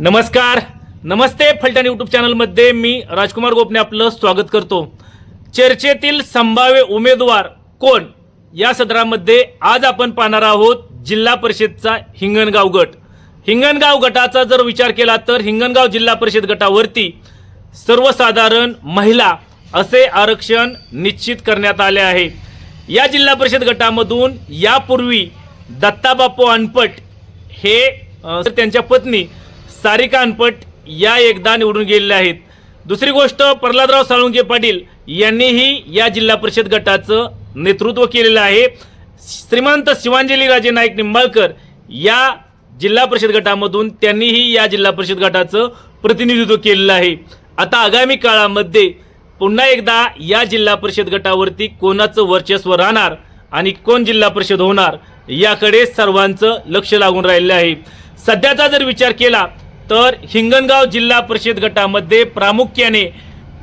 नमस्कार. नमस्ते फलटण यूट्यूब चॅनलमध्ये मी राजकुमार गोपने आपलं स्वागत करतो. चर्चेतील संभाव्य उमेदवार कोण? या सदरामध्ये आज आपण पाहणार आहोत जिल्हा परिषदचा हिंगणगाव गट. हिंगणगाव गटाचा जर विचार केला तर हिंगणगाव जिल्हा परिषद गटावरती सर्वसाधारण महिला असे आरक्षण निश्चित करण्यात आले आहे. या जिल्हा परिषद गटामधून यापूर्वी दत्ताबापू अनपट हे त्यांच्या पत्नी सारिका अनपट या एकदा निवडून गेलेल्या आहेत. दुसरी गोष्ट प्रल्हादराव साळुंके पाटील यांनीही या जिल्हा परिषद गटाचं नेतृत्व केलेलं आहे. श्रीमंत शिवांजली राजे नाईक निंबाळकर या जिल्हा परिषद गटामधून त्यांनीही या जिल्हा परिषद गटाचं प्रतिनिधित्व केलेलं आहे. आता आगामी काळामध्ये पुन्हा एकदा या जिल्हा परिषद गटावरती कोणाचं वर्चस्व राहणार आणि कोण जिल्हा परिषद होणार याकडे सर्वांचं लक्ष लागून राहिलं आहे. सध्याचा जर विचार केला तर हिंगणगाव जिल्हा परिषद गटामध्ये प्रामुख्याने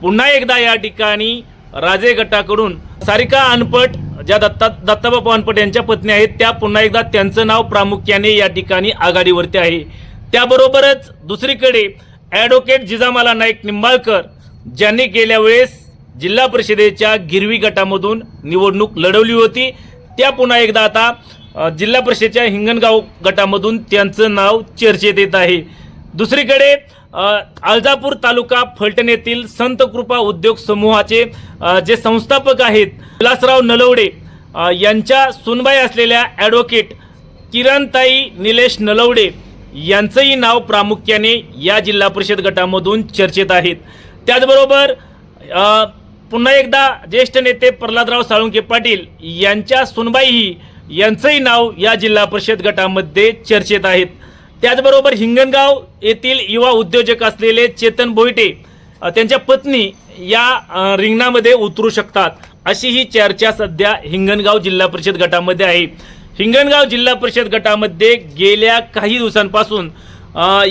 पुन्हा एकदा या ठिकाणी राजे गटाकडून सारिका अनपट ज्या दत्ता दत्ताबापू अनपट यांच्या पत्नी आहेत त्या पुन्हा एकदा त्यांचं नाव प्रामुख्याने या ठिकाणी आघाडीवरती आहे. त्याबरोबरच दुसरीकडे ॲडव्होकेट जिजामाला नाईक निंबाळकर ज्यांनी गेल्या वेळेस जिल्हा परिषदेच्या गिरवी गटामधून निवडणूक लढवली होती त्या पुन्हा एकदा आता जिल्हा परिषदेच्या हिंगणगाव गटामधून त्यांचं नाव चर्चेत येत आहे. दुसरीकडे अ, अळजापूर तालुका फलटण येथील संत कृपा उद्योग समूहाचे जे संस्थापक आहेत विलासराव नलवडे यांच्या सुनबाई असलेल्या ॲडव्होकेट किरणताई निलेश नलवडे यांचंही नाव प्रामुख्याने या जिल्हा परिषद गटामधून चर्चेत आहेत. त्याचबरोबर पुन्हा एकदा ज्येष्ठ नेते प्रल्हादराव साळुंके पाटील यांच्या सुनबाईही यांचंही नाव या जिल्हा परिषद गटामध्ये चर्चेत आहेत. त्याचबरोबर हिंगणगाव येथील युवा उद्योजक असलेले चेतन बोईटे त्यांच्या पत्नी या रिंगणामध्ये उतरू शकतात. अशी ही चर्चा सध्या हिंगणगाव जिल्हा परिषद गटामध्ये आहे. हिंगणगाव जिल्हा परिषद गटामध्ये गेल्या काही दिवसांपासून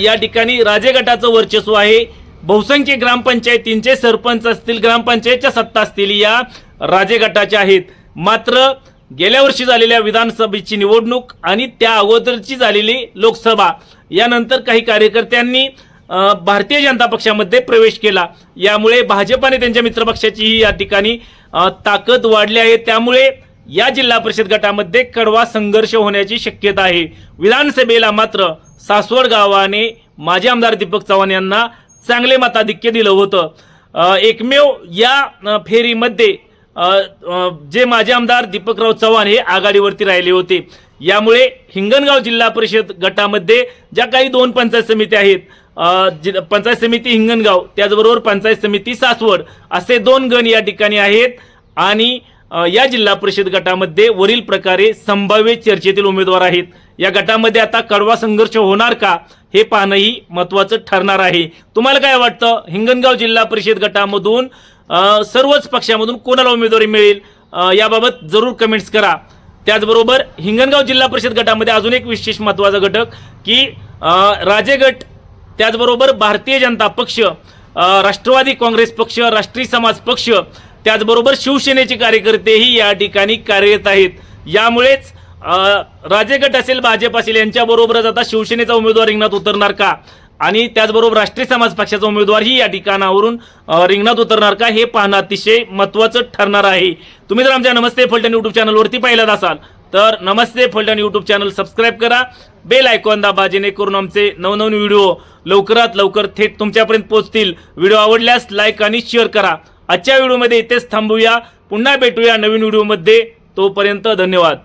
या ठिकाणी राजे गटाचं वर्चस्व आहे. बहुसंख्य ग्रामपंचायतींचे सरपंच असतील ग्रामपंचायतच्या सत्ता असतील या राजे गटाच्या आहेत. मात्र गेल्या वर्षी झालेल्या विधानसभेची निवडणूक आणि त्या अगोदरची झालेली लोकसभा यानंतर काही कार्यकर्त्यांनी भारतीय जनता पक्षामध्ये प्रवेश केला. यामुळे भाजपाने त्यांच्या मित्रपक्षाचीही या ठिकाणी ताकद वाढली आहे. त्यामुळे या जिल्हा परिषद गटामध्ये कडवा संघर्ष होण्याची शक्यता आहे. विधानसभेला मात्र सासवड गावाने माजी आमदार दीपक चव्हाण यांना चांगले मताधिक्य दिलं होतं. एकमेव या फेरीमध्ये जे माजी आमदार दीपकराव चव्हाण हे आघाडीवरती राहिले होते. यामुळे हिंगणगाव जिल्हा परिषद गटामध्ये ज्या काही दोन पंचायत समिती आहेत जि- पंचायत समिती हिंगणगाव त्याचबरोबर पंचायत समिती सासवड असे दोन गण या ठिकाणी आहेत आणि या जिल्हा परिषद गटामध्ये वरील प्रकारे संभाव्य चर्चेतील उमेदवार आहेत. या गटामध्ये आता कडवा संघर्ष होणार का हे पाहणंही महत्वाचं ठरणार आहे. तुम्हाला काय वाटतं? हिंगणगाव जिल्हा परिषद गटामधून सर्वच पक्षामधून कोणाला उमेदवारी मिळेल याबाबत जरूर कमेंट्स करा. त्याचबरोबर हिंगणगाव जिल्हा परिषद गटामध्ये अजून एक विशेष महत्त्वाचा घटक की राजेगट राजे गट त्याचबरोबर भारतीय जनता पक्ष राष्ट्रवादी काँग्रेस पक्ष राष्ट्रीय समाज पक्ष त्याचबरोबर शिवसेनेचे कार्यकर्तेही या ठिकाणी कार्यरत आहेत. यामुळेच राजेगट राजे गट असेल भाजप असेल यांच्याबरोबरच आता शिवसेनेचा उमेदवार रिंगणात उतरणार का? आणि त्याचबरोबर राष्ट्रीय समाज पक्षाचा उमेदवारही या ठिकाणावरून रिंगणात उतरणार का हे पाहणं अतिशय महत्त्वाचं ठरणार आहे. तुम्ही जर आमच्या नमस्ते फलटण यूट्यूब चॅनलवरती पाहिलात असाल तर नमस्ते फलटण यूट्यूब चॅनल सबस्क्राईब करा. बेल आयकॉन दाबा जेणेकरून आमचे नवनवीन व्हिडिओ लवकरात लवकर थेट तुमच्यापर्यंत पोहोचतील. व्हिडिओ आवडल्यास लाईक आणि शेअर करा. आजच्या व्हिडिओमध्ये इथेच थांबूया. पुन्हा भेटूया नवीन व्हिडिओमध्ये. तोपर्यंत धन्यवाद.